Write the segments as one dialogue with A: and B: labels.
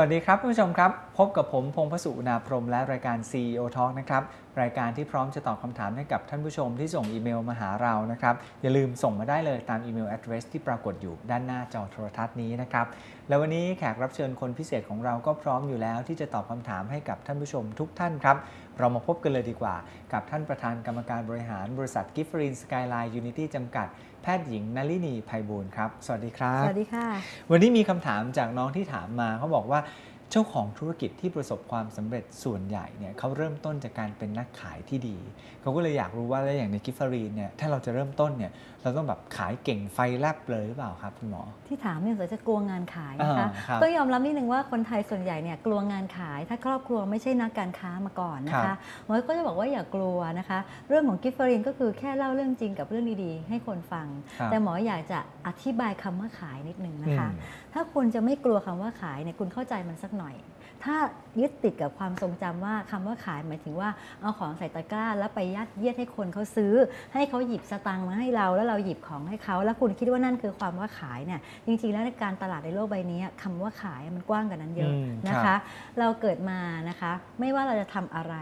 A: วัสดีครับผู้ชมครับ พบกับผมพงษ์พสุอุณาพรหมและรายการ CEO Talk นะครับ รายการที่พร้อมจะตอบคำถามให้กับท่านผู้ชมที่ส่งอีเมลมาหาเรานะครับ อย่าลืมส่งมาได้เลยตามอีเมล address ที่ปรากฏอยู่ด้านหน้าจอโทรทัศน์นี้นะครับ แล้ววันนี้แขกรับเชิญคนพิเศษของเราก็พร้อมอยู่แล้วที่จะตอบคำถามให้กับท่านผู้ชมทุกท่านครับ เรามาพบกันเลยดีกว่า กับท่านประธานกรรมการบริหารบริษัทกิฟฟรีนสกายไลน์ยูนิตี้จำกัดแพทย์หญิงนลินีไพบูลย์ครับ สวัสดีครับ
B: สวัสดีค่ะ
A: วันนี้มีคำถามจากน้องที่ถามมาเขาบอกว่า falar เจ้าของธุรกิจที่ประสบความสำเร็จส่วนใหญ่เนี่ยเขาเริ่มต้นจากการเป็นนักขายที่ดี เขาก็เลยอยากรู้ว่าแล้วอย่างในกิฟฟารีนเนี่ยถ้าเราจะเริ่มต้นเนี่ยเราต้องแบบขายเก่งไฟแลบเลยหรือเปล่าครับคุณหมอ
B: ที่ถามเนี่ยสงจะกลัวงานขายนะคะ
A: อ่าครับ
B: ต้องยอมรับนิดนึงว่าคนไทยส่วนใหญ่เนี่ยกลัวงานขาย ถ้าครอบครัวไม่ใช่นักการค้ามาก่อนนะ
A: ครั
B: คะ
A: บ
B: หมอก็จะบอกว่าอย่ากลัวนะคะ เรื่องของกิฟฟรินก็คือแค่เล่าเรื่องจริงกับเรื่องดีๆ ให้คนฟัง
A: ครับ
B: แต่หมออยากจะอธิบายคำว่าขายนิดนึงนะคะ
A: อืม
B: ถ้าคุณจะไม่กลัวคำว่าขายเนี่ยคุณเข้าใจมันสักหน่อย ถ้ายึดติดกับความทรงจำว่าคำว่าขายหมายถึงว่าเอาของใส่ตะกร้า แล้วไปยัดเยียดให้คนเขาซื้อ ให้เขาหยิบสตางค์มาให้เรา แล้วเราหยิบของให้เขา แล้วคุณคิดว่านั่นคือความว่าขายเนี่ยจริงๆแล้วในการตลาดในโลกใบนี้คำว่าขายมันกว้างกว่านั้นเยอะ
A: อืม
B: นะ
A: ครั
B: คะ
A: บ
B: เราเกิดมานะคะ ไม่ว่าเราจะทำอะไร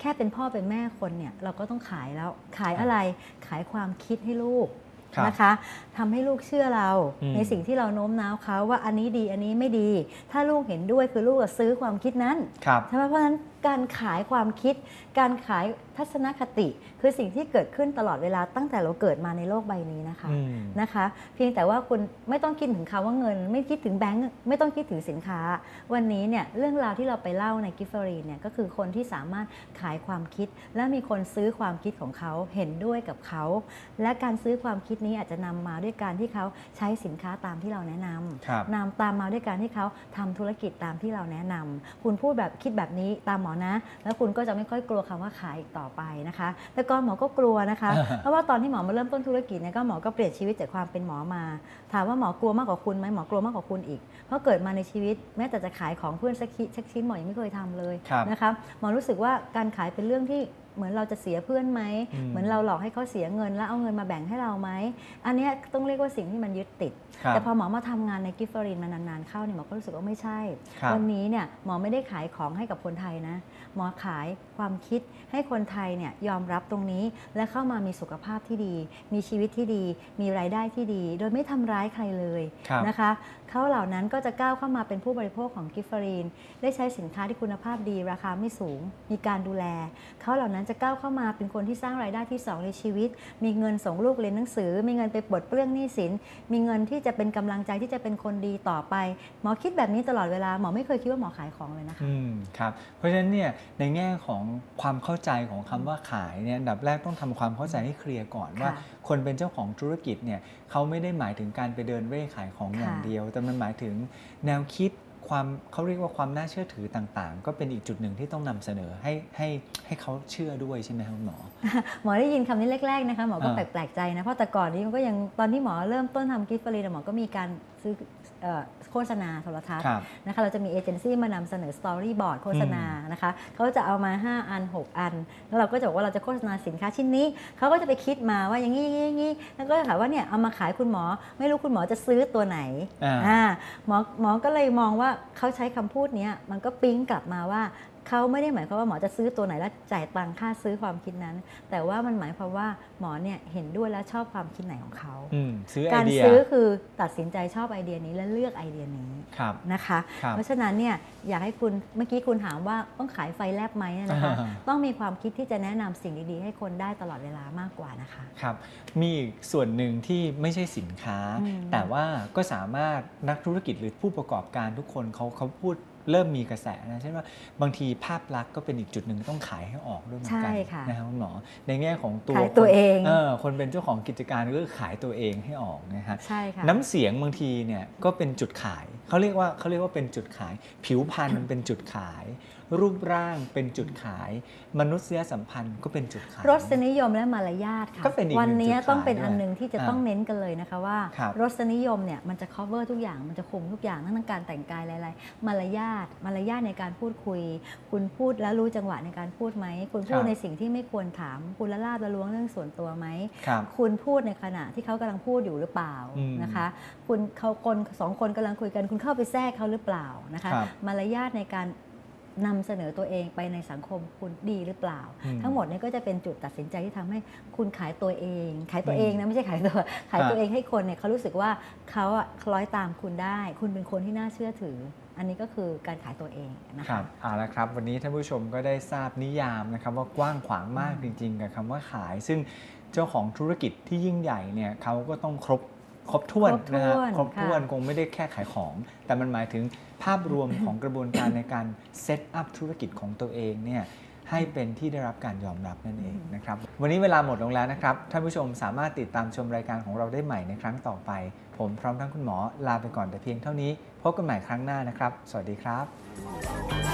B: แค่เป็นพ่อเป็นแม่คนเนี่ยเราก็ต้องขายแล้วขายอะไรขายความคิดให้ลูก
A: ครับ
B: นะคะทำให้ลูกเชื่อเรา
A: อืม
B: ในสิ่งที่เราโน้มน้าวเขาว่าอันนี้ดีอันนี้ไม่ดี ถ้าลูกเห็นด้วยคือลูกจะซื้อความคิดนั้น
A: ครับ
B: ใช่ไหมเพราะฉะนั้น การขายความคิด การขายทัศนคติ คือสิ่งที่เกิดขึ้นตลอดเวลาตั้งแต่เราเกิดมาในโลกใบนี้นะคะ
A: อืม
B: นะคะ เพียงแต่ว่าคุณไม่ต้องคิดถึงคำว่าเงิน ไม่คิดถึงแบงก์ไม่ต้องคิดถึงสินค้า วันนี้เนี่ยเรื่องราวที่เราไปเล่าในกิฟฟรีเนี่ยก็คือคนที่สามารถขายความคิด และมีคนซื้อความคิดของเขาเห็นด้วยกับเขา และการซื้อความคิดนี้อาจจะนำมาด้วยการที่เขาใช้สินค้าตามที่เราแนะนำ
A: ครับ
B: นำตามมาด้วยการที่เขาทำธุรกิจตามที่เราแนะนำคุณพูดแบบคิดแบบนี้ตามหมอนะ แล้วคุณก็จะไม่ค่อยกลัวคำว่าขายอีกต่อไปนะคะ แต่ก่อนหมอก็กลัวนะคะ เพราะว่าตอนที่หมอมาเริ่มต้นธุรกิจเนี่ยก็หมอก็เปลี่ยนชีวิตจากความเป็นหมอมา ถามว่าหมอกลัวมากกว่าคุณไหมหมอกลัวมากกว่าคุณอีก เพราะเกิดมาในชีวิตแม้แต่จะขายของเพื่อนสักชิ้นสักชิ้นหมอยังไม่เคยทำเลย
A: ครับ
B: นะคะหมอรู้สึกว่าการขายเป็นเรื่องที่ เหมือนเราจะเสียเพื่อนไหม
A: อืม
B: เหมือนเราหลอกให้เขาเสียเงิน แล้วเอาเงินมาแบ่งให้เราไหม อันเนี้ยต้องเรียกว่าสิ่งที่มันยึดติด
A: ครับ
B: แต่พอหมอมาทำงานในกิฟฟรินมานานๆเข้าเนี่ยหมอก็รู้สึกว่าไม่ใช่
A: ครับ
B: วันนี้เนี่ยหมอไม่ได้ขายของให้กับคนไทยนะ หมอขายความคิดให้คนไทยเนี่ยยอมรับตรงนี้และเข้ามามีสุขภาพที่ดี มีชีวิตที่ดี มีรายได้ที่ดี โดยไม่ทำร้ายใครเลย
A: ครับ
B: นะคะเขาเหล่านั้นก็จะก้าวเข้ามาเป็นผู้บริโภคของกิฟฟรีนได้ใช้สินค้าที่คุณภาพดีราคาไม่สูง มีการดูแลเขาเหล่านั้นจะก้าวเข้ามาเป็นคนที่สร้างรายได้ที่สองในชีวิต มีเงินส่งลูกเรียนหนังสือ มีเงินไปปลดเปลื้องหนี้สิน มีเงินที่จะเป็นกำลังใจที่จะเป็นคนดีต่อไป หมอคิดแบบนี้ตลอดเวลาหมอไม่เคยคิดว่าหมอขายของเลยนะคะ
A: อืมครับเพราะฉะนั้นเนี่ยในแง่ของความเข้าใจของคำว่าขายเนี่ยอันดับแรกต้องทำความเข้าใจให้เคลียร์ก่อน
B: ค่ะ
A: ว่า คนเป็นเจ้าของธุรกิจเนี่ยเขาไม่ได้หมายถึงการไปเดินเร่ขายของอย่าง
B: ค่ะ
A: เดียว แต่มันหมายถึงแนวคิด ความเขาเรียกว่าความน่าเชื่อถือต่างๆ ก็เป็นอีกจุดหนึ่งที่ต้องนำเสนอให้ให้ให้เขาเชื่อด้วยใช่ไหมครับคุณหมอ
B: หมอได้ยินคำนี้แรกๆนะคะหมอก็แปลกๆใจนะเพราะแต่ก่อนนี้มันก็ยังตอนที่หมอเริ่มต้นทำกิฟต์ฟรีหมอก็มีการซื้อเอ่อโฆษณาโทรทัศน์
A: ครับ
B: นะคะเราจะมีเอเจนซี่มานำเสนอสตอรี่บอร์ดโฆษณานะคะเขาจะเอามา 5 อัน 6 อัน แล้วเราก็จะบอกว่าเราจะโฆษณาสินค้าชิ้นนี้ เขาก็จะไปคิดมาว่าอย่างนี้อย่างนี้อย่างนี้แล้วก็จะถามว่าเนี่ยเอามาขายคุณหมอ ไม่รู้คุณหมอจะซื้อตัวไหน
A: อ่า
B: อ่าหมอหมอก็เลยมองว่าเขาใช้คำพูดเนี้ยมันก็ปิ๊งกลับมาว่า เขาไม่ได้หมายความว่าหมอจะซื้อตัวไหนแล้วจ่ายตังค่าซื้อความคิดนั้น แต่ว่ามันหมายความว่าหมอเนี่ยเห็นด้วยและชอบความคิดไหนของเขา
A: อืมซื้อไอ
B: การ
A: เดีย
B: ซื้อคือตัดสินใจชอบไอเดียนี้และเลือกไอเดียนี้
A: ครับ
B: นะคะ
A: ครับ
B: เพราะฉะนั้นเนี่ยอยากให้คุณเมื่อกี้คุณถามว่าต้องขายไฟแลบไหมนะคะ
A: อ่า
B: ต้องมีความคิดที่จะแนะนำสิ่งดีๆ ให้คนได้ตลอดเวลามากกว่านะคะ
A: ครับมีอีกส่วนหนึ่งที่ไม่ใช่สินค้า
B: อืม
A: แต่ว่าก็สามารถนักธุรกิจหรือผู้ประกอบการทุกคนเขาเขาพูด เริ่มมีกระแสนะเช่นว่าบางทีภาพลักษณ์ก็เป็นอีกจุดหนึ่งต้องขายให้ออกด้วยเหมือนกั
B: ใช่ค่ะ
A: นะครับคุณหมอในแง่ของตัว
B: ขายตัว
A: คน
B: เอง
A: เออคนเป็นเจ้าของกิจการก็คือขายตัวเองให้ออกนะฮะ
B: ใช่ค่ะ
A: น้ำเสียงบางทีเนี่ยก็เป็นจุดขาย เขาเรียกว่าเขาเรียกว่าเป็นจุดขาย ผิวพรรณเป็นจุดขาย รูปร่างเป็นจุดขาย มนุษยสัมพันธ์ก็เป็นจุดขาย
B: รสนิยมและมารยาทค่ะ
A: ก็เป็นอีกหนึ่ง
B: วันนี้
A: จุดขาย
B: ต้องเป็น
A: ด้วย
B: อันหนึงที่จะ
A: อ่า
B: ต้องเน้นกันเลยนะคะว่า
A: ครับ
B: รสนิยมเนี่ยมันจะ cover ทุกอย่างมันจะคุมทุกอย่างทั้งการแต่งกายอะไรๆมารยาทมารยาทในการพูดคุย คุณพูดแล้วรู้จังหวะในการพูดไหมคุณพูดในสิ่งที่ไม่ควรถาม คุณละลาบละล้วงเรื่องส่วนตัวไหม
A: ครับ
B: คุณพูดในขณะที่เขากำลังพูดอยู่หรือเปล่า
A: อืม
B: นะคะ คุณเขาคนสองคนกำลังคุยกันคุณเข้าไปแทรกเขาหรือเปล่านะคะ
A: ครับ
B: มารยาทในการนำเสนอตัวเองไปในสังคมคุณดีหรือเปล่า
A: อืม
B: ทั้งหมดนี้ก็จะเป็นจุดตัดสินใจที่ทำให้คุณขายตัวเอง ขายตัว
A: อืม
B: เองนะไม่ใช่ขายตัวขาย
A: ครับ
B: ตัวเองให้คนเนี่ยเขารู้สึกว่าเขาอะคล้อยตามคุณได้ คุณเป็นคนที่น่าเชื่อถือ อันนี้ก็คือการขายตัวเองนะ
A: ครั
B: คะ
A: บเอาละครับ วันนี้ท่านผู้ชมก็ได้ทราบนิยามนะครับว่ากว้างขวางมากจริง ๆ กับคำว่าขาย ซึ่งเจ้าของธุรกิจที่ยิ่งใหญ่เนี่ยเขาก็ต้องครบ ครบถ้วน
B: ครบถ้วน
A: นะฮะครบถ้วน
B: ค่ะ
A: คงไม่ได้แค่ขายของ แต่มันหมายถึงภาพรวมของกระบวนการในการเซตอัพธุรกิจของตัวเองเนี่ยให้เป็นที่ได้รับการยอมรับนั่นเองนะครับ วันนี้เวลาหมดลงแล้วนะครับ ท่านผู้ชมสามารถติดตามชมรายการของเราได้ใหม่ในครั้งต่อไป ผมพร้อมทั้งคุณหมอลาไปก่อนแต่เพียงเท่านี้ พบกันใหม่ครั้งหน้านะครับ สวัสดีครับ